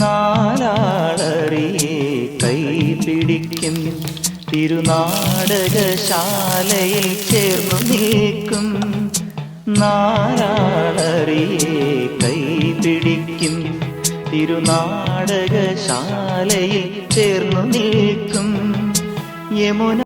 നാലാളറിയെ കൈ പിടിക്കും തിരുനാടകശാലയിൽ ചേർന്നു നീക്കും നാലാളറിയെ കൈ പിടിക്കും തിരുനാടകശാലയിൽ ചേർന്നു നീക്കും യമുന